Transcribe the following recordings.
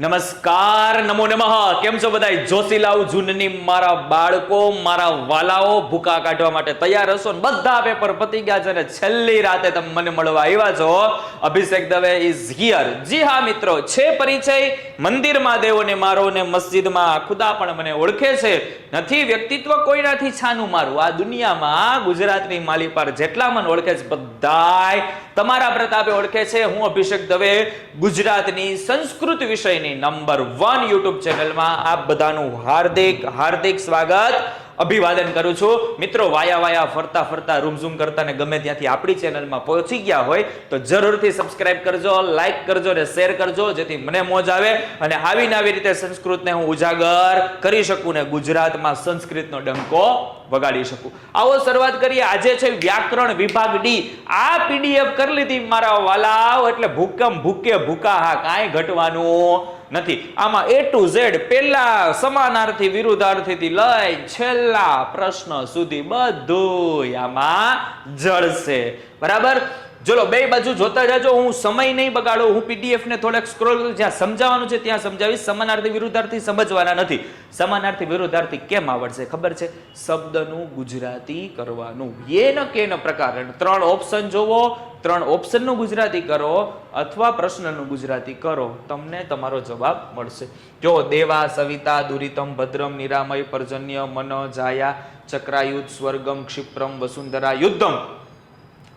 નમસ્કાર, નમો નમઃ. કેમ છો બધા જોશીલાવ જૂનની મારા બાળકો, મારા વાલાઓ ભૂકા કાઢવા માટે તૈયાર હશો ને બધા પેપર પતી ગયા છે અને છેલ્લી રાતે તમે મને મળવા આવ્યા છો. અભિષેક દવે ઇઝ હિયર જી હા, મિત્રો, છે પરિચય. મંદિરમાં દેવોને મારો ને મસ્જિદમાં ખુદા પણ મને ઓળખે છે. નથી વ્યક્તિત્વ કોઈનાથી છાનું મારું? આ દુનિયામાં ગુજરાતની માલી પર જેટલા મને ઓળખે છે બધાય તમારા પ્રતાપે ઓળખે છે. હું અભિષેક દવે ગુજરાતની સંસ્કૃત વિષયની નંબર વન યુટ્યુબ ચેનલમાં આપ બધાનું હાર્દિક હાર્દિક સ્વાગત. અભિવાદન કરું છું. મિત્રો, વાયા વાયા, ફરતા ફરતા રૂમઝૂમ કરતા ને ગમે ત્યાંથી આપણી ચેનલમાં પહોંચી ગયા હોય, તો જરૂરથી સબસ્ક્રાઇબ કરજો લાઇક કરજો અને શેર કરજો, જેથી મને મોજ આવે અને આવીને આવી રીતે સંસ્કૃતને હું ઉજાગર કરી શકું ને ગુજરાતમાં સંસ્કૃતનો ડંકો વગાડી શકું. આવો શરૂઆત કરીએ. આજે છે વ્યાકરણ વિભાગ ડી આ પીડીએફ કરી લીધી મારા વાલાઓ, એટલે ભૂકંપ ભૂકે ભૂકા હા કાંઈ ઘટવાનું નથી. આમાં એ ટુ ઝેડ પેલા સમાનાર્થી, વિરુદ્ધાર્થીથી લઈ છેલ્લા પ્રશ્ન સુધી બધું આમાં જળશે બરાબર? ચલો બે બાજુ જોતા જાજો હું સમય નહીં બગાડો, હું પીડીએફ ને થોડેક સ્ક્રોલ જ્યાં સમજાવવાનું છે ત્યાં સમજાવીશ. સમાનાર્થી વિરુદ્ધાર્થી સમજવાના નથી. સમાનાર્થી વિરુદ્ધાર્થી કેમ આવડશે, ખબર છે? શબ્દનું ગુજરાતી કરવાનું. યેન કેન પ્રકાર ત્રણ ઓપ્શન જોવો, ત્રણ ઓપ્શનનું ગુજરાતી કરો, અથવા પ્રશ્નનું ગુજરાતી કરો. તમને તમારો જવાબ મળશે. જો, દેવા, સવિતા, દુરિતમ, ભદ્રમ, નિરામય, પર્જન્ય મન જાયા ચક્રાયુધ, સ્વર્ગમ, ક્ષિપ્રમ, વસુંધરા, યુદ્ધમ.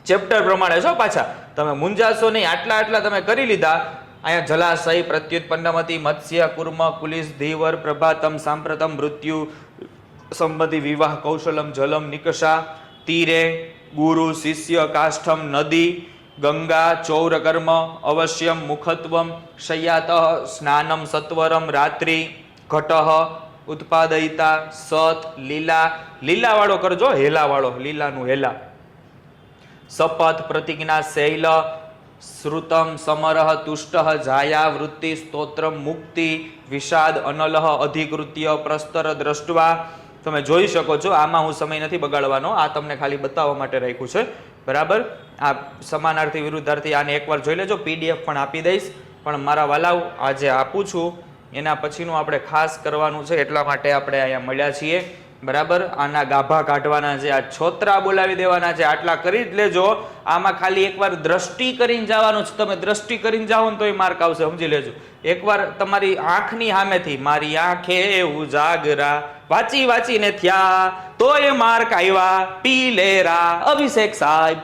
ચેપ્ટર પ્રમાણે છો પાછા. તમે મુંજાશો નહીં. આટલા આટલા તમે કરી લીધા. અહીંયા જલાશય પ્રત્યુત્પન્નમતી, મત્સ્ય, કુર્મ, કુલિસ, ધીવર, પ્રભાતમ, સાંપ્રતમ, મૃત્યુ, સંબંધી વિવાહ, કૌશલમ, જલમ, નિકષા, તીરે, ગુરુ, શિષ્ય, કાષ્ઠમ, નદી, ગંગા, ચૌરકર્મ, અવશ્યમ, મુખત્વમ શય્યાત સ્નાનમ, સત્વરમ, રાત્રિ, ઘટઃ, ઉત્પાદયિતા, સત, લીલા. લીલાવાળો કરજો. હેલાવાળો. લીલાનું હેલા. સપથ પ્રતિજ્ઞા શૈલ શ્રુતમ સમરહ તુષ્ટ જાયા વૃત્તિ સ્તોત્રમ મુક્તિ વિષાદ અનલહ અધિકૃત્ય પ્રસ્તર દ્રષ્ટવા. તમે જોઈ શકો છો, આમાં હું સમય નથી બગાડવાનો, આ તમને ખાલી બતાવવા માટે રાખ્યું છે. બરાબર? આ સમાનાર્થી વિરુદ્ધાર્થી આને એકવાર જોઈ લેજો, પીડીએફ પણ આપી દઈશ. પણ મારા વાલાવ, આજે આપું છું. એના પછીનું આપણે ખાસ કરવાનું છે, એટલા માટે આપણે અહીંયા મળ્યા છીએ. બરાબર? આના ગાભા કાઢવાના છે, આ છોતરા બોલાવી દેવાના છે, આટલા કરી જ લેજો. આમાં ખાલી એકવાર દ્રષ્ટિ કરીને જવાનું છે. તમે દ્રષ્ટિ કરીને જાઓ ને તોય માર્ક આવશે, સમજી લેજો. એકવાર તમારી આંખની સામેથી, મારી આંખે ઉજાગરા. વાંચી વાંચીને થયા, તોય માર્ક આવ્યા, પી લેરા, અભિષેક સાહેબ.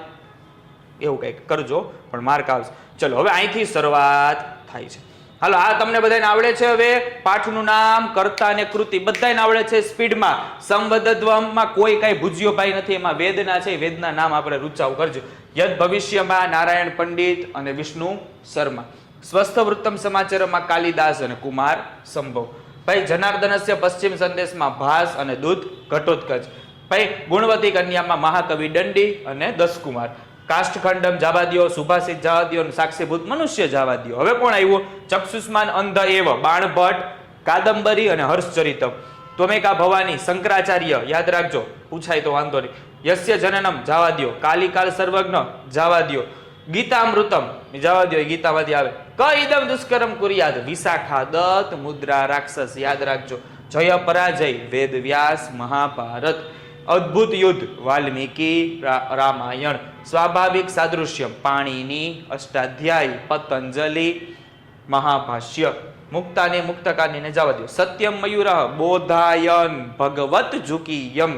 એવું કંઈક કરજો, પણ માર્ક આવશે. ચલો, હવે અહીંથી શરૂઆત થાય છે. હાલો, આ તમને બધાને આવડે છે હવે પાઠનું નામ, કરતા અને કૃતિ બધાને આવડે છે સ્પીડમાં. સંવદત્વમાં કોઈ કાંઈ ભૂજ્યો ભાઈ નથી, એમાં વેદના છે, વેદના નામ આપણે રૂચાવ કરજો. યદ ભવિષ્યમાં નારાયણ પંડિત અને વિષ્ણુ શર્મા. સ્વસ્થ વૃત્તમ સમાચારમાં કાલિદાસ અને કુમાર સંભવ. ભાઈ, જનાર્દનસ્ય પશ્ચિમ સંદેશમાં ભાસ અને દૂધ ઘટોત્કચ. ભાઈ, ગુણવતી કન્યામાં મહાકવિ દંડી અને દસકુમાર કાષ્ઠખંડમ જવા દ્યો સુભાષિત જવા દ્યો અને સાક્ષીભૂત મનુષ્ય જવા દ્યો હવે કોણ આવ્યું? ચક્ષુષ્માન અંધ એવ, બાણભટ્ટ, કાદંબરી અને હર્ષચરિતમ. ત્વમેકા ભવાની, શંકરાચાર્ય, યાદ રાખજો, પૂછાય તો વાંધો નહીં. યસ્ય જનનમ જવા દ્યો કાલિકાલ સર્વજ્ઞ જવા દ્યો ગીતામૃતમ જવા દ્યો એ ગીતામાંથી આવે. ક ઇદમ દુષ્કરમ કુર્યાદ, વિશાખા દત્ત મુદ્રા રાક્ષસ, યાદ રાખજો. જય પરાજય, વેદ વ્યાસ, મહાભારત. અદ્ભુત યુદ્ધ, વાલ્મીકી રામાયણ, સ્વાભાવિક સાદૃશ્ય, પાણીની અષ્ટાધ્યાયી, પતંજલિ, મહાભાષ્ય, મુક્તાને મુક્તકાની ને જવા દો સત્યમ મયુર બોધાયન, ભગવત ઝુકીયમ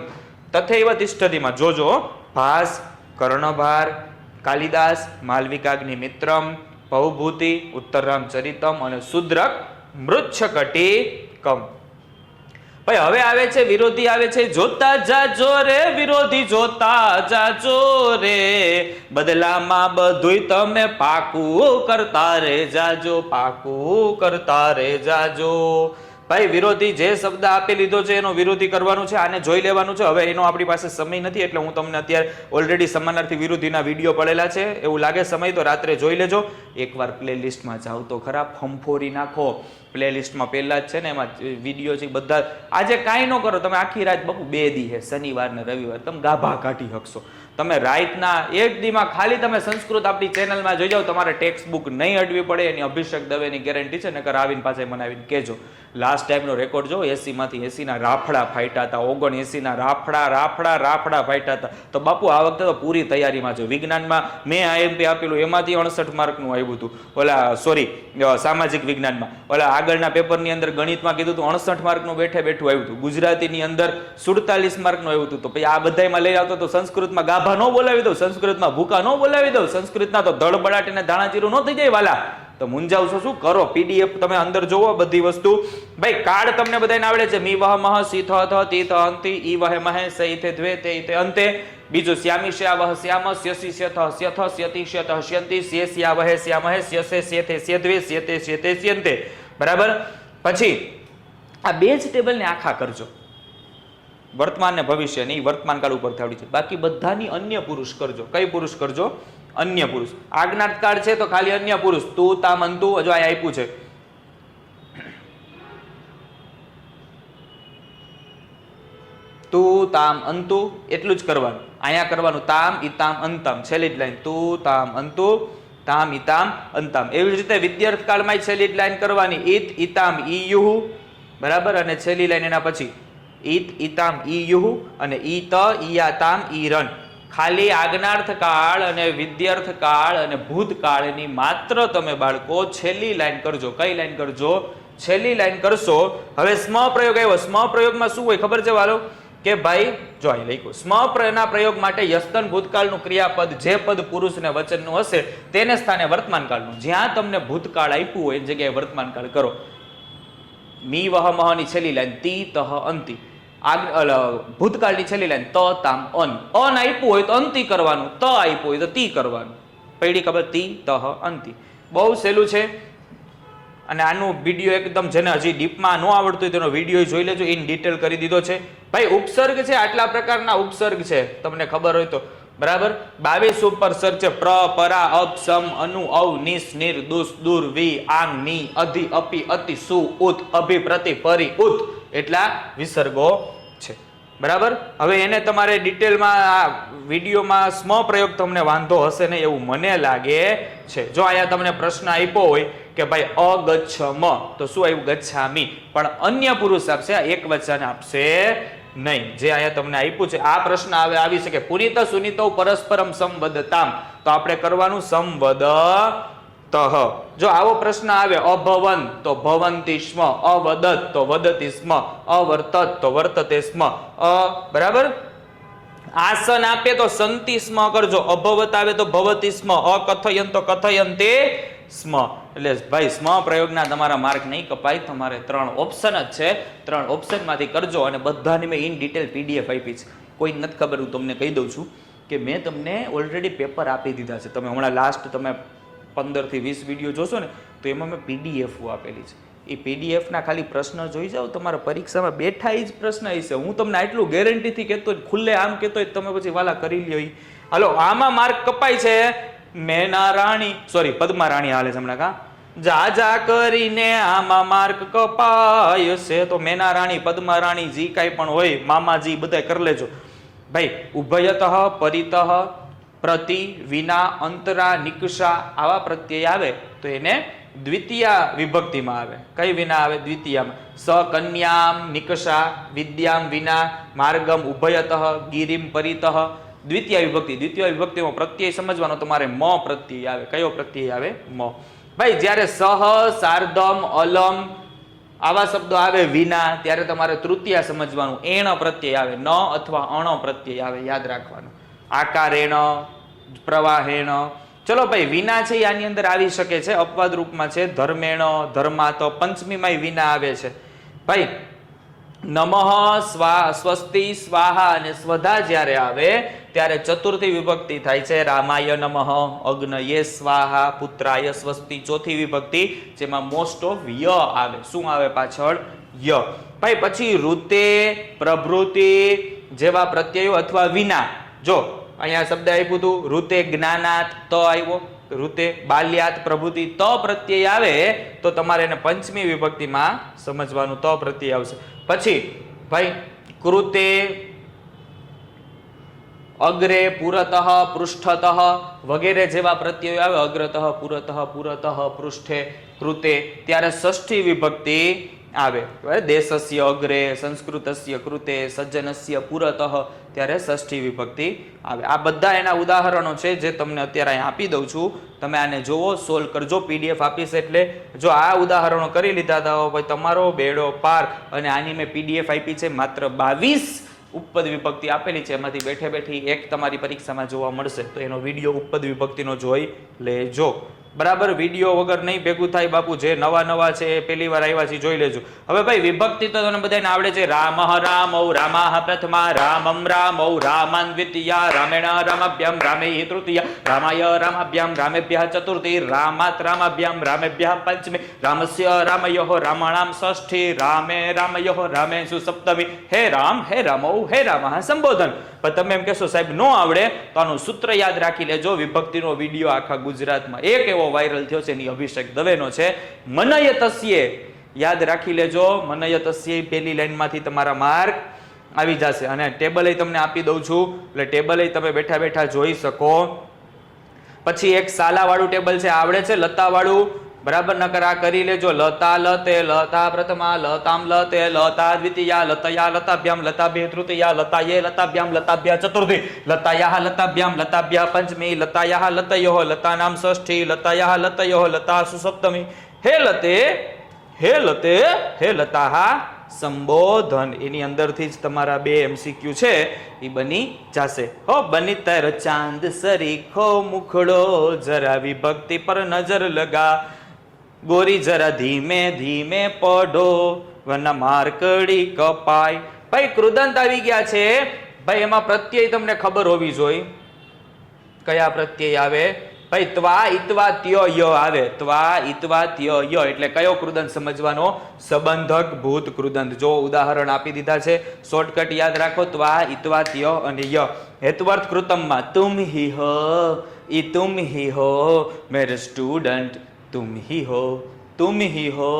તથૈવ તિષ્ઠતિમાં જોજો, ભાસ, કર્ણભાર, કાલિદાસ, માલવિકાગ્નિ મિત્રમ ભવભૂતિ ઉત્તરરામ ચરિતમ અને શુદ્રક મૃચ્છકટિકમ ભાઈ, હવે આવે છે વિરોધી, આવે છે જોતા જાજો રે વિરોધી જોતા જાજો રે બદલામાં બધુંય તમે પાકું કરતા રે જાજો પાકું કરતા રે જાજો ભાઈ, વિરોધી જે શબ્દ આપી લીધો છે, એનો વિરોધી કરવાનું છે, આને જોઈ લેવાનું છે. હવે એનો આપણી પાસે સમય નથી, એટલે હું તમને અત્યારે ઓલરેડી સમાનાર્થી વિરોધીના વીડિયો પડેલા છે. એવું લાગે સમય, તો રાત્રે જોઈ લેજો. એકવાર પ્લેલિસ્ટમાં જાઓ તો ખરા ફંફોરી નાખો. પ્લેલિસ્ટમાં પહેલાં જ છે ને એમાં વીડિયો છે, બધા આજે કાંઈ ન કરો. તમે આખી રાત બપુ બે દી હે, શનિવાર ને રવિવાર. તમે ગાભા કાઢી શકશો તમે રાઈતના એક દીમાં ખાલી તમે સંસ્કૃત આપણી ચેનલમાં જોઈ જાઓ, તમારે ટેક્સ્ટ બુક નહીં અડવી પડે, એની અભિષેક દવેની ગેરંટી છે, નકર આવીને પાસે મને આવીને કહેજો. લાસ્ટ ટાઈમનો રેકોર્ડ જો એસીમાંથી એસીના રાફડા ફાટ્યા હતા, ઓગણ એસીના રાફડા રાફડા રાફડા ફાટ્યા હતા. તો બાપુ, આ વખતે તો પૂરી તૈયારીમાં છે. વિજ્ઞાનમાં મેં આઈએમપી આપેલું, એમાંથી અડસઠ માર્કનું આવ્યું હતું. ઓલા સોરી સામાજિક વિજ્ઞાનમાં. ઓલા, આગળના પેપરની અંદર ગણિતમાં કીધું હતું, અડસઠ માર્કનું બેઠે બેઠું આવ્યું હતું. ગુજરાતીની અંદર સુડતાલીસ માર્કનું આવ્યું હતું. તો પછી આ બધામાં લઈ આવતો તો સંસ્કૃતમાં ગાભા ન બોલાવી દઉં, સંસ્કૃતમાં ભૂકા ન બોલાવી દઉં, સંસ્કૃતના તો ધડબડાટ અને ન થઈ જાય, વાલા. તો મુંજાવશો શું? કરો. પીડીએફ તમે અંદર જોવો બધી વસ્તુ. ભાઈ, કાર્ડ તમને બધાને આવડે છે. મી વહ મહ સી થ થ, તી, થ, અંતિ, ઈ, વહે, મહે, સઈ, થે દ્વે તે તે, અંતે. બીજું, શ્યામી શ્યા વહ શ્યામ, સ્યસી, સ્યથ સ્યથ, સ્યતિ શ્યત શ્યંતિ સ્ય સ્યા વહે શ્યામહે સ્યસે, સ્યથે સ્યદ્વે સ્યતે સ્યતે, સ્યંતે. બરાબર? પછી, આ બે જ ટેબલને આખા કરજો. વર્તમાન ને ભવિષ્ય નહીં વર્તમાન કાળ ઉપર આવડી છે બાકી બધાની અન્ય પુરુષ કરજો. કઈ પુરુષ કરજો? અન્ય પુરુષ. આજ્ઞાતકાળ છે તો ખાલી અન્ય પુરુષ. તું, તામ અંતુ હજુ આ આપ્યું છે. તું, તામ અંતુ એટલું જ કરવાનું. અહીંયા કરવાનું તામ ઇતામ અંતમ છેલ્લી જ લાઈન. તું, તામ અંતુ તામ ઇતામ અંતમ એવી જ રીતે વિદ્યાર્થ કાળમાં છેલ્લી લાઈન કરવાની. ઈત ઇતામ યુહુ. બરાબર? અને છેલ્લી લાઈન એના પછી. ઈત ઇતામ યુહુ. અને ઈત ઈ ઈરન ખાલી આજ્ઞાર્થ કાળ અને વિદ્યાર્થ કાળ અને ભૂતકાળની માત્ર તમે બાળકો છેલ્લી લાઈન કરજો. કઈ લાઈન કરજો? છેલ્લી લાઈન કરશો. હવે સ્મ પ્રયોગ આવ્યો. સ્મ પ્રયોગમાં શું હોય ખબર છે વાલો? કે ભાઈ, જો અહીં લખ્યું સ્મ પ્રયોગના પ્રયોગ માટે યસ્તન ભૂતકાળનું ક્રિયાપદ જે પદ પુરુષ ને વચનનું હશે, તેને સ્થાને વર્તમાનકાળનું. જ્યાં તમને ભૂતકાળ આપ્યું હોય, એ જગ્યાએ વર્તમાનકાળ કરો. મી વહ મહની છેલ્લી લાઈન તી તહ અંતિ. ભૂતકાળની છેલ્લી લાઈન ત તામ અન. અન આપ્યું હોય તો અંતિ કરવાનું, ત આપ્યું હોય તો તી કરવાનું. પૈડી ખબર, તી, તહ, અંતિ. બહુ સહેલું છે. અને આનું વીડિયો એકદમ જેને હજી ડીપમાં ન આવડતું હોય તેનો વીડિયો જોઈ લેજો ઇન ડિટેલ કરી દીધો છે. ભાઈ, ઉપસર્ગ છે, આટલા પ્રકારના ઉપસર્ગ છે. તમને ખબર હોય તો. બરાબર? બાવીસ ઉપસર્ગ છે, પ્ર, પરા, અપ, સમ, અનુ અવ નિસ, નિર દુસ દુર, વિ આંગની, અધિ, અપી, અતિ, સુ, ઉત, અભિ, પ્રતિ, પરી, ઉત. એટલા વિસર્ગો છે. બરાબર? હવે એને તમારે ડિટેલમાં આ વિડીયોમાં સ્મ પ્રયોગ તમને વાંધો હશે ને એવું મને લાગે છે. જો અહીંયા તમને પ્રશ્ન આપ્યો હોય કે ભાઈ અગચ્છમ, તો શું આવ્યું? ગચ્છામી. પણ અન્ય પુરુષ આપશે એક વચન આપશે નહીં. જે અહીંયા તમને આપ્યું છે, આ પ્રશ્ન આવે આવી શકે. પુનિત સુનિતો પરસ્પરમ સંવદતામ. તો આપણે કરવાનું સંવદ તહ. જો આવો પ્રશ્ન આવે અભવન, તો ભવંતી સ્મ અવદત તો વદતી સ્મ, અવર્તત, તો વર્તતે સ્મ. અ, બરાબર? આસન આપે તો સંતિ સ્મ કરજો, અભવત આવે તો ભવતી સ્મ, અકથયન તો કથયંતે સ્મ. એટલે ભાઈ, સ્મ પ્રયોગના તમારા માર્ક નહીં કપાય, તમારે ત્રણ ઓપ્શન જ છે. ત્રણ ઓપ્શનમાંથી કરજો અને બધાની મેં ઇન ડિટેલ પીડીએફ આપી છે. કોઈ નથી ખબર, હું તમને કહી દઉં છું કે મેં તમને ઓલરેડી પેપર આપી દીધા છે. તમે હમણાં લાસ્ટ તમે પંદરથી વીસ વીડિયો જોશો ને, તો એમાં મેં પીડીએફ આપેલી છે. એ પીડીએફના ખાલી પ્રશ્ન જોઈ જાઓ, તમારા પરીક્ષામાં બેઠા એ જ પ્રશ્ન હશે હું તમને આટલું ગેરંટીથી કહેતો ખુલ્લે આમ કહેતો હોય તમે પછી વાલા કરી લ્યો ઈ. હાલો, આમાં માર્ક કપાય છે. મેના રાણી સોરી પદ્મા રાણી હાલે છે હમણાં કા. જા જા કરીને આમાં માર્ક કપાય છે. તો મેના રાણી પદ્મા રાણી જી કાંઈ પણ હોય, મામાજી બધા કરી લેજો. ભાઈ, ઉભયતઃ, પરિતઃ પ્રતિ વિના, અંતરા, નિકષા આવા પ્રત્યય આવે તો એને દ્વિતીય વિભક્તિમાં આવે. કઈ વિના આવે? દ્વિતીયમાં. સ કન્યામ નિકષા, વિદ્યામ વિના, માર્ગમ ઉભયતઃ, ગિરિમ પરિતઃ. દ્વિતીય વિભક્તિ. દ્વિતીય વિભક્તિમાં પ્રત્યય સમજવાનો તમારે મ પ્રત્યય આવે. કયો પ્રત્યય આવે? મ. ભાઈ, જ્યારે સહ, સાર્ધમ, અલમ આવા શબ્દો આવે વિના, ત્યારે તમારે તૃતીય સમજવાનું. એણ પ્રત્યય આવે. ન અથવા અણ પ્રત્યય આવે. યાદ રાખવાનું. આકારેણ, પ્રવાહેણ. ચલો ભાઈ, વિના છે આની અંદર આવી શકે છે. અપવાદ રૂપમાં છે. ધર્મેણ ધર્મા તો પંચમીમાં વિના આવે છે. ભાઈ, નમઃ, સ્વા, સ્વસ્તિ, સ્વાહા અને સ્વધા જ્યારે આવે, ત્યારે ચતુર્થી વિભક્તિ થાય છે. રામાય નમઃ, અગ્નયે સ્વાહા, પુત્રાય સ્વસ્તિ, ચોથી વિભક્તિ, જેમાં મોસ્ટ ઓફ ય આવે. શું આવે પાછળ? ય. ભાઈ, પછી ઋતે, પ્રભૃતિ, જેવા પ્રત્યયો અથવા વિના. જો, અહીંયા શબ્દ આપ્યું હતું, ઋતે જ્ઞાનાત ત આવ્યો ઋતે બાલ્યાત પ્રભુતિ ત પ્રત્યય આવે, તો તમારે એને પંચમી વિભક્તિમાં સમજવાનું, ત પ્રત્યય આવશે. પછી, ભાઈ, કૃતે અગ્રે પુરતઃ પૃષ્ઠતઃ વગેરે જેવા પ્રત્યયો આવે, અગ્રતઃ, પુરતઃ પુરતઃ, પૃષ્ઠે કૃતે. ત્યારે ષષ્ઠી વિભક્તિ આવે? દેશસ્ય, અગ્રે, સંસ્કૃતસ્ય, કૃતે, સજ્જનસ્ય, પુરતઃ, ત્યારે ષષ્ઠી વિભક્તિ આવે. આ બધા એના ઉદાહરણો છે જે તમને અત્યારે અહીં આપી દઉં છું. તમે આને જોવો સોલ્વ કરજો, પીડીએફ આપીશ એટલે જો આ ઉદાહરણો કરી લીધા હતા ભાઈ તમારો બેડો પાર અને આની મેં પીડીએફ આપી છે, માત્ર બાવીસ ઉપપદ વિભક્તિ આપેલી છે. એમાંથી બેઠે બેઠી એક તમારી પરીક્ષામાં જોવા મળશે. તો એનો વીડિયો ઉપપદ વિભક્તિનો જોઈ લેજો. બરાબર, વીડિયો વગર નહીં ભેગું થાય બાપુ, જે નવા નવા છે એ પહેલી વાર આવ્યા છે, જોઈ લેજો. હવે ભાઈ, વિભક્તિ તો તમને બધાને આવડે છે. રામ રામૌ રામાહ પ્રથમા, રામમ રામૌ રામાન દ્વિતીયા રામેણ રામાભ્યામ રામે તૃતીયા, રામાય રામાભ્યામ, રામેભ્ય ચતુર્થી, રામાત રામાભ્યામ, રામેભ્ય પંચમી, રામસ્ય રામયોઃ, રામાણામ ષષ્ઠી, રામે રામયોઃ રામેષુ સપ્તમી. હે રામ, હે રામૌ હે રામ સંબોધન. પણ તમે એમ કહેશો, સાહેબ, ન આવડે, તો આનું સૂત્ર યાદ રાખી લેજો. વિભક્તિનો વીડિયો આખા ગુજરાતમાં. એક એવો વાયરલ થયો છે, એની અભિષેક દવેનો છે. મનયતસ્યે યાદ રાખી લેજો. મનયતસ્યે પહેલી લાઈનમાંથી તમારા માર્ક આવી જશે. અને ટેબલ તમને આપી દઉં છું. એટલે ટેબલ તમે બેઠા બેઠા જોઈ શકો. પછી એક સાલાવાળું ટેબલ છે, આવડે છે લતા વાળું બરાબર, નકર કરી લેજો. લતા, લતે, લતા, પ્રથમા, લતામ, લતે, લતા, દ્વિતીયા, લતયા, લતાભ્યામ, લતાભ્ય, તૃતીયા, લતાયે, લતાભ્યામ, લતાભ્યા, ચતુર્થી. લતાયા, લતાભ્યામ, લતાભ્યા, પંચમી. લતાયા, લતયો, લતાનામ, ષષ્ઠી. લતાયાહ લતયો, લતા, સુસપ્તમી. હે લતે હે લતે, હે લતાહ, સંબોધન. એની અંદરથી જ તમારા બે એમસીક્યુ છે એ બની જશે. હો, બની તર ચાંદ સરીખો મુખડો, જરા વિભક્તિ પર નજર લગા. ગોરી જરા ધીમે ધીમે પડો, વરના માર્કડી કપાય. ભાઈ, કૃદંત આવી ગયા છે. ભાઈ, એમાં પ્રત્યય તમને ખબર હોવી જોઈએ. કયા પ્રત્યય આવે? ભાઈ, ત્વા ઇતવા ત્ય ય આવે. ત્વા ઇતવા ત્ય ય. એટલે કયો કૃદંત સમજવાનો? સંબંધક ભૂત કૃદંત. જો ઉદાહરણ આપી દીધા છે શોર્ટકટ યાદ રાખો. ત્વા ઇતવા ત્ય અને ય. હેતવર્થ કૃતમમાં, તુમ હિ હ, ઈ તુમ હિ હો, મેરે સ્ટુડન્ટ तुम ही हो तुम ही हो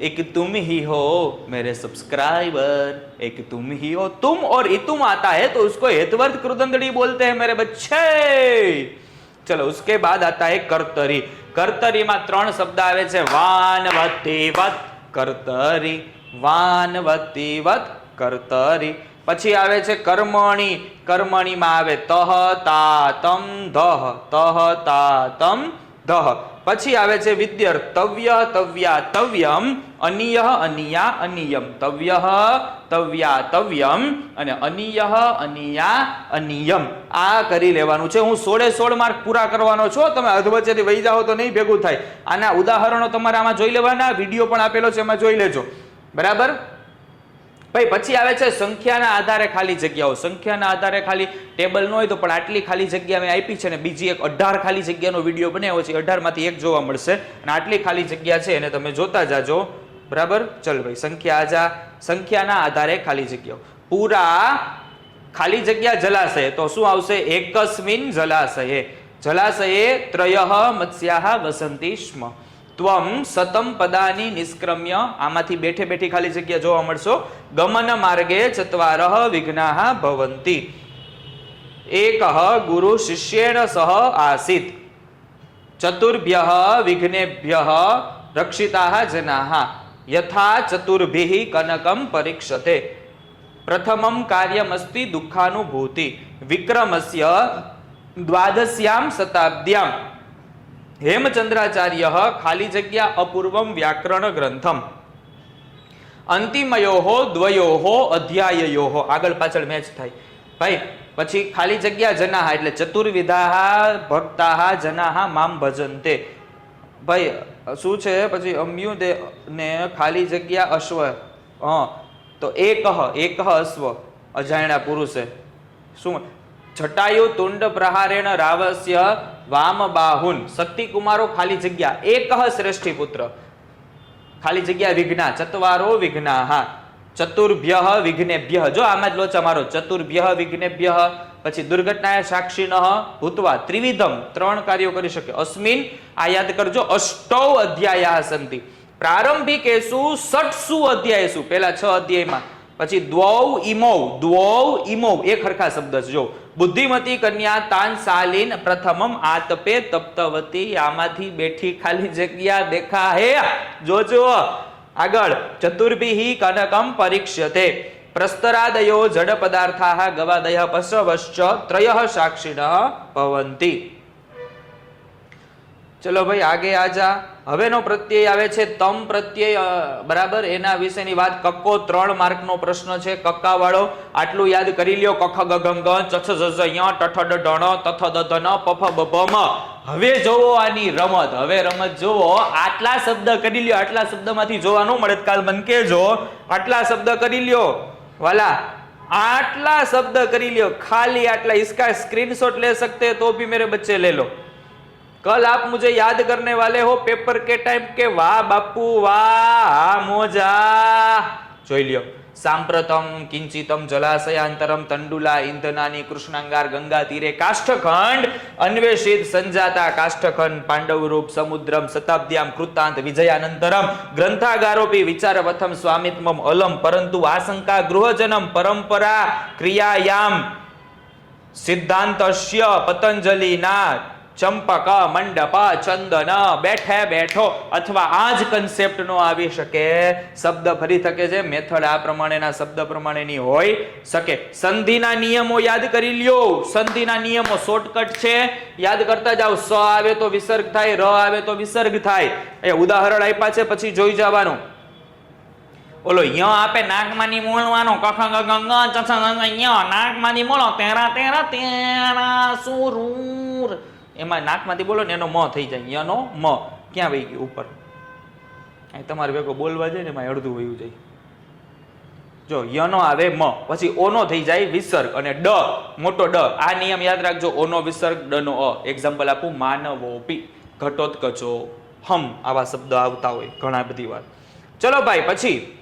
एक तुम ही हो मेरे सब्सक्राइबर एक तुम ही हो तुम और इतुम आता है तो उसको हेतवर्थ कृदंतड़ी बोलते हैं मेरे बच्चे चलो उसके बाद आता है कर्तरी કર્તરી માં ત્રણ શબ્દ આવે છે વાન વતી વત કર્તરી વાન વતી વત કર્તરી પછી આવે છે કર્મણી કર્મણીમાં આવે તહ તા તમ ધહ તહ તા તમ ધહ પછી આવે છે વિદ્યર્તવ્ય તવ્યા તવ્યમ, અનિય, અનિયા, અનિયમ. તવ્ય, તવ્યા તવ્યમ, અને અનિય, અનિયા, અનિયમ. આ કરી લેવાનું છે. હું સોળે સોળ માર્ક પૂરા કરવાનો છો. તમે અધવચ્ચેથી વહી જાઓ તો નહીં ભેગું થાય. આના ઉદાહરણો તમારે આમાં જોઈ લેવાના. વીડિયો પણ આપેલો છે, એમાં જોઈ લેજો. બરાબર? ભાઈ, પછી આવે છે સંખ્યાના આધારે ખાલી જગ્યાઓ. સંખ્યાના આધારે ખાલી ટેબલ ન હોય તો પણ આટલી ખાલી જગ્યા મેં આપી છે ને બીજી એક અઢાર ખાલી જગ્યાનો વીડિયો બનાવ્યો છે અઢારમાંથી એક જોવા મળશે. અને આટલી ખાલી જગ્યા છે એને તમે જોતા જાજો. બરાબર? ચલ ભાઈ, સંખ્યા આજા, સંખ્યાના આધારે ખાલી જગ્યાઓ. પૂરા ખાલી જગ્યા જલાશય. તો શું આવશે? એકસ્મિન જલાશયે. જલાશયે ત્રય મત્સ્યાહ વસંતી સ્મ ત્વમ સતમ પદાની નિષ્ક્રમ્ય આમાંથી બેઠે બેઠી ખાલી જગ્યા જોવા મળશો ગમન માર્ગે ચત્વારઃ વિઘ્નાઃ ભવંતી એક ગુરુ શિષ્યેણ સહ આસીત ચતુર્ભ્ય વિઘ્નેભ્ય રક્ષિતા જનાઃ યથા ચતુર્ભિ કનકમ પરીક્ષતે પ્રથમમ કાર્યમસ્તિ દુઃખાનુભૂતિ વિક્રમસ્ય દ્વાદશ્યામ શતાબ્દ્યામ હેમચંદ્રાચાર્ય ખાલી જગ્યા અપૂર્વમ વ્યાકરણ ગ્રંથમ. અંતિમયોહો દ્વયોહો અધ્યાયયોહો આગળ પાછળ મેચ થાય. ભાઈ, પછી ખાલી જગ્યા જનાહા એટલે ચતુર્વિધાહા ભક્તાહા જનાહા મામ ભજનતે. ભાઈ, શું છે? પછી અમ્યુ દે ને ખાલી જગ્યા અશ્વ. હ, તો એકહ એકહ અશ્વ. અજાણ્યા પુરુષે. શું જટાયુ તુંડ પ્રહારેણ રાવસ્ય વામ બાહુન શક્તિ કુમારો ખાલી જગ્યા. એક શ્રેષ્ઠી પુત્ર. ખાલી જગ્યા વિઘ્ના. ચતવારો વિઘ્ના હા ચતુર્ભ્ય વિઘ્નેભ્ય. જો આમાં જ લોચા મારો. ચતુર્ભ્ય વિઘ્નેભ્ય. પછી દુર્ઘટનાએ સાક્ષીન ભૂતવા. ત્રિવિધમ. ત્રણ કાર્યો કરી શકે. અસ્મિન આ યાદ કરજો, અષ્ટૌ અધ્યાયા સંતિ પ્રારંભિકેશુ ષટસુ અધ્યાયસુ. પહેલા છ અધ્યાયમાં. પછી દ્વૌ ઇમૌ દ્વૌ ઇમૌ એ ખરખા શબ્દ છે. જો, બુદ્ધિમતી કન્યા તાન સાલીન પ્રથમમ આતપે તપ્તવતી, આમાંથી બેઠી ખાલી જગ્યા દેખા હે જોજો આગળ ચતુર્ભિઃ કનકમ પરીક્ષ્યતે, પ્રસ્તરાદયો જડ પદાર્થાઃ ગવાદય પશવશ્ચ ત્રય સાક્ષિણઃ ભવંતિ. ચલો ભાઈ, આગે આજા. હવેનો પ્રત્યય આવે છે તમ પ્રત્યય અ, બરાબર એના વિશેની વાત કક્કો ત્રણ માર્કનો પ્રશ્ન છે કક્કા વાળો આટલું યાદ કરી લ્યો કખ ગ ગંગ ચછ ઝઝ ય ટઠ ડ ઢણ તથ દ ધન પફ બભ મ હવે જોવો આની રમત હવે રમત જોવો આટલા શબ્દ કરી લ્યો આટલા શબ્દમાંથી જોવા ન મળે તો કાલ મન કહેજો આટલા શબ્દ કરી લ્યો વાલા આટલા શબ્દ કરી લ્યો ખાલી આટલા इसका स्क्रीनशॉट ले सकते हैं तो भी मेरे बच्चे ले लो कल आप मुझे याद करने वाले हो पेपर के टाइम के वाह बापू वाह मोजा જોઈ લ્યો સાંપ્રતમ કિંચિતમ જલાશયાંતરમ તંડુલા ઇંધનાની કૃષ્ણાંગાર ગંગા તીરે કાષ્ઠખંડ અન્વેષિત સંજાતા કાષ્ઠખંડ પાંડવ રૂપ સમુદ્રમ શતાબ્દ્યામ કૃતાંત વિજયાનંતરમ ગ્રંથાગારોપી વિચાર પ્રથમ સ્વામિત્વમ અલમ પરંતુ આશંકા ગૃહજનમ પરંપરા ક્રિયાયામ સિદ્ધાંતસ્ય પતંજલિના ચંપક, મંડપ, ચંદન, બેઠે બેઠો. અથવા આ જ કન્સેપ્ટ નો આવી શકે. શબ્દ ફરી શકે છે. મેથડ આ પ્રમાણેના શબ્દ પ્રમાણેની હોય શકે. સંધિના નિયમો યાદ કરી લ્યો. સંધિના નિયમો શોર્ટકટ છે. યાદ કરતા જાઓ. સ આવે તો વિસર્ગ થાય. ર આવે તો વિસર્ગ થાય. એ ઉદાહરણ આપ્યા છે. પછી જોઈ જવાનું. ઓલો ય આપે નાકમાંની મોળવાનો કખ ગ ગ ગ, ચ છ ગ ગ, ય. નાકમાંથી બોલો તેરા તેરા તેરા, સુરૂર. એમાં નાકમાંથી બોલો ને એનો મ થઈ જાય. યનો મ. ક્યાં વહી ગયું ઉપર? અહીં તમારે ભેગો બોલવા જાય ને એમાં અડધું વયું જાય. જો, યનો આવે મ. પછી ઓનો થઈ જાય વિસર્ગ અને ડ. મોટો ડ. આ નિયમ યાદ રાખજો. ઓનો વિસર્ગ ડ નો અ. એક્ઝામ્પલ આપું, માનવોપી. ઘટોત્કચો. હમ, આવા શબ્દ આવતા હોય ઘણા બધી વાર. ચલો ભાઈ, પછી.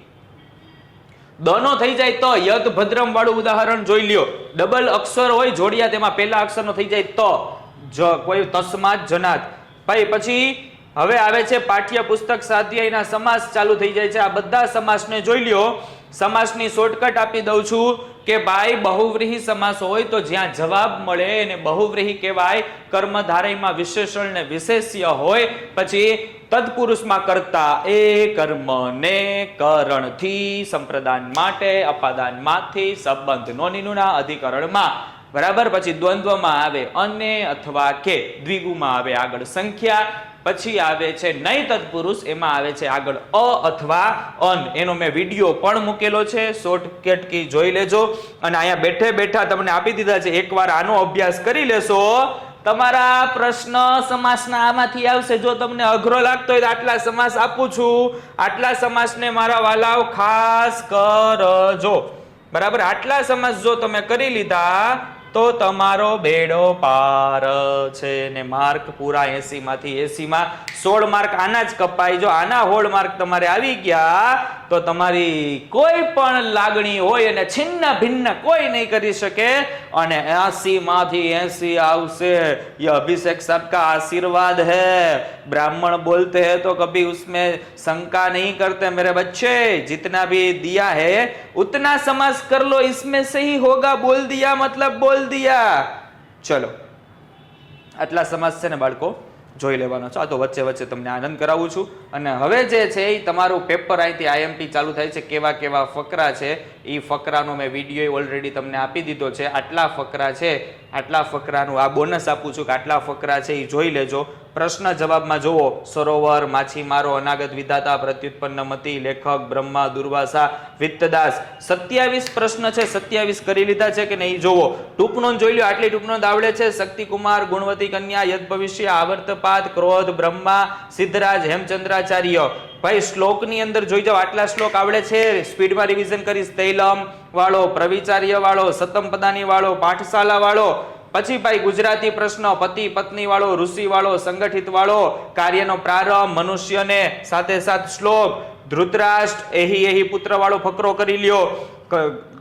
દનો થઈ જાય તો. યદ ભદ્રમ વાળું ઉદાહરણ જોઈ લ્યો. ડબલ અક્ષર હોય, જોડિયા તેમાં પહેલા અક્ષરનો થઈ જાય તો. જ, કોઈ તસ્માત જનાત. ભાઈ, પછી હવે આવે છે પાઠ્ય પુસ્તક સ્વાધ્યાયના સમાસ ચાલુ થઈ જાય છે. આ બધા સમાસને જોઈ લ્યો. સમાસની શોર્ટકટ આપી દઉં છું કે ભાઈ, બહુવ્રીહી સમાસ હોય તો જ્યાં જવાબ મળે એને બહુવ્રીહી કહેવાય. કર્મધારયમાં વિશેષણ ને વિશેષ્ય હોય. પછી તત્પુરુષમાં કરતા એ કર્મને કરણથી, સંપ્રદાન માટે, અપાદાનમાંથી સંબંધ નોનીનુના અધિકરણમાં. બરાબર? પછી દ્વંદ્વમાં આવે અને અથવા કે દ્વિગુમાં આવે આગળ સંખ્યા, પછી આવે છે નય તત્પુરુષ, એમાં આવે છે આગળ અ અથવા અન. એનો મેં વીડિયો પણ મૂકેલો છે શોર્ટકટ કી જોઈ લેજો. અને અહીંયા બેઠે બેઠા તમને આપી દીધા છે, એકવાર આનો અભ્યાસ કરી લેશો. તમારા પ્રશ્ન સમાસના આમાંથી આવશે. જો તમને અઘરો લાગતો હોય તો આટલા સમાસ આપું છું. આટલા સમાસને મારા વાલાઓ ખાસ કરજો. બરાબર? આટલા સમાસ જો તમે કરી લીધા તો તમારો બેડો પાર છે ને માર્ક પૂરા 80 માંથી 80 માં 16 માર્ક આના જ કપાય જો. આના હોળ માર્ક તમારે આવી ગયા. તો તમારી કોઈ પણ લાગણી હોય અને છિન્ન ભિન્ન કોઈ નહીં કરી શકે અને 80 માંથી 80 આવશે ये अभिषेक साहब का आशीर्वाद है ब्राह्मण बोलते हैं तो कभी उसमें शंका नहीं करते मेरे बच्चे जितना भी दिया है उतना समास कर लो इसमें से ही होगा बोल दिया मतलब बोल दिया ચલો આટલા સમાસ છે ને બાળકો જોઈ લેવાનો છે. આ તો વચ્ચે વચ્ચે તમને આનંદ કરાવું છું. અને હવે જે છે એ તમારું પેપર અહીંથી આઈએમપી ચાલુ થાય છે. કેવા કેવા ફકરા છે એ ફકરાનો મેં વીડિયો ઓલરેડી તમને આપી દીધો છે. આટલા ફકરા છે, આટલા ફકરાનું આ બોનસ આપું છું કે આટલા ફકરા છે એ જોઈ લેજો. પ્રશ્ન જવાબમાં જુઓ. સરોવર, માછીમારો, અનાગત વિધાતા, પ્રત્યુત્પન્ન મતિ, લેખક, બ્રહ્મા, દુર્વાસા, વિત્તદાસ. સત્યાવીસ પ્રશ્ન છે. સત્યાવીસ કરી લીધા છે કે નહીં? જોવો ટૂંકનોંધ જોઈ લો આટલી ટૂંકનોંધ આવડે છે. શક્તિકુમાર, ગુણવતી કન્યા, યદ ભવિષ્ય આવર્તપાત ક્રોધ, બ્રહ્મા, સિદ્ધરાજ, હેમચંદ્રાચાર્ય. ભાઈ, શ્લોકની અંદર જોઈ જાઓ. આટલા શ્લોક આવડે છે. સ્પીડમાં રિવિઝન કરીશ. તૈલમ વાળો, પ્રવિચાર્ય વાળો, સતમ પદાની વાળો, પાઠશાલા વાળો પછી ભાઈ ગુજરાતી પ્રશ્ન, પતિ પત્ની વાળો ઋષિ વાળો સંગઠિત વાળો કાર્યનો પ્રારંભ, મનુષ્યને સાથે સાથ શ્લોક, ધૃતરાષ્ટ્ર, એહી એહી પુત્ર વાળો ફકરો કરી લ્યો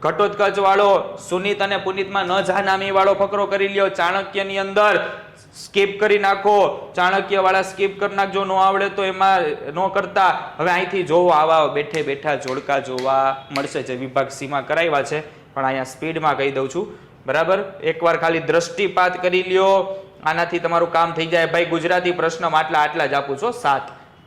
ઘટોત્કચ વાળો સુનીત અને પુનિતમાં ન જાનામી વાળો ફકરો કરી લ્યો, ચાણક્યની અંદર સ્કીપ કરી નાખો ચાણક્ય વાળા સ્કીપ કરી નાખજો, ન આવડે તો એમાં ન કરતા. હવે અહીંથી જોવો, આવા બેઠે બેઠા, જોડકા જોવા મળશે, જે વિભાગ સીમાં કરાવ્યા છે, પણ અહીંયા સ્પીડમાં કહી દઉં છું. બરાબર? એકવાર ખાલી દ્રષ્ટિપાત કરી લ્યો. આનાથી તમારું કામ થઈ જાય. ભાઈ, ગુજરાતી પ્રશ્નમાં આટલા આટલા જ આપું છો. સાત.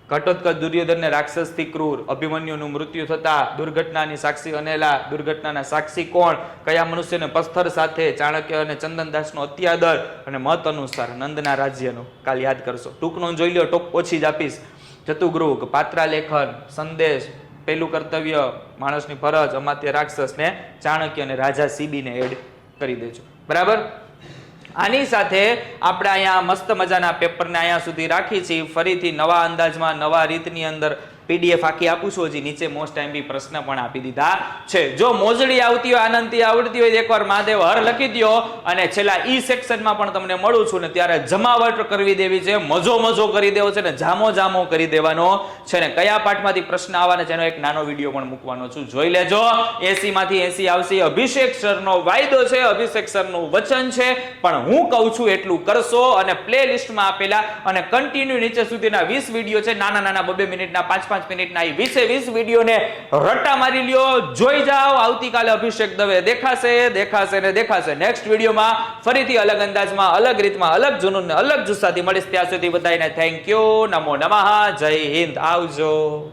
ઘટોત્કચ દુર્યોધનને રાક્ષસથી ક્રૂર. અભિમન્યુનું મૃત્યુ થતા દુર્ઘટનાની સાક્ષી અનેલા. દુર્ઘટનાના સાક્ષી કોણ? કયા મનુષ્યને પથ્થર સાથે ચાણક્ય અને ચંદનદાસનો અત્યાદર અને મત અનુસાર નંદના રાજ્યનો? કાલ યાદ કરશો. ટૂંકનો જોઈ લો ટોપ ઓછી જ આપીશ. ચતુગૃહ પાત્રા લેખન સંદેશ, પેલું કર્તવ્ય, માણસની ફરજ, અમાત્ય રાક્ષસને ચાણક્ય અને રાજા સીબીને એડ કરી દેજો બરાબર? આની સાથે આપણે અહીંયા મસ્ત મજાના પેપરને અહીંયા સુધી રાખી છીએ. ફરીથી નવા અંદાજમાં નવા રીતની અંદર પીડીએફ આખી આપું છું, હજી નીચે મોસ્ટ ટાઈમ પ્રશ્ન પણ આપી દીધા છે. જો મોજડી આવતી હોય, આનંદથી આવડતી હોય, એકવાર મહાદેવ હર લખી દ્યો અને છેલ્લા ઈ સેક્શનમાં પણ તમને મળું છું ને ત્યારે જમાવટ કરવી દેવી છે, મજો મજો કરી દેવો છે ને જામો જામો કરી દેવાનો છે ને કયા પાઠમાંથી પ્રશ્ન આવવાના છે એનો એક નાનો વીડિયો પણ મૂકવાનો છું. જોઈ લેજો. એસી માંથી એસી આવશે. અભિષેક સરનો વાયદો છે. અભિષેક સરનું વચન છે. પણ હું કહું છું એટલું કરશો અને પ્લે લિસ્ટમાં આપેલા અને કન્ટિન્યુ નીચે સુધીના વીસ વીડિયો છે. નાના નાના બબે મિનિટના પાંચ પાંચ મિનિટના એ વીસે વીસ વિડીયોને રટ્ટા મારી લ્યો. જોઈ જાઓ, આવતીકાલે અભિષેક દવે દેખાશે દેખાશે ને દેખાશે. નેક્સ્ટ વિડીયોમાં ફરીથી અલગ અંદાજમાં, અલગ રીતમાં, અલગ જુનૂનને અલગ જુસ્સાથી મળીશ ત્યાં સુધી બધાને થેન્ક યુ નમો નમઃ. જય હિન્દ. આવજો.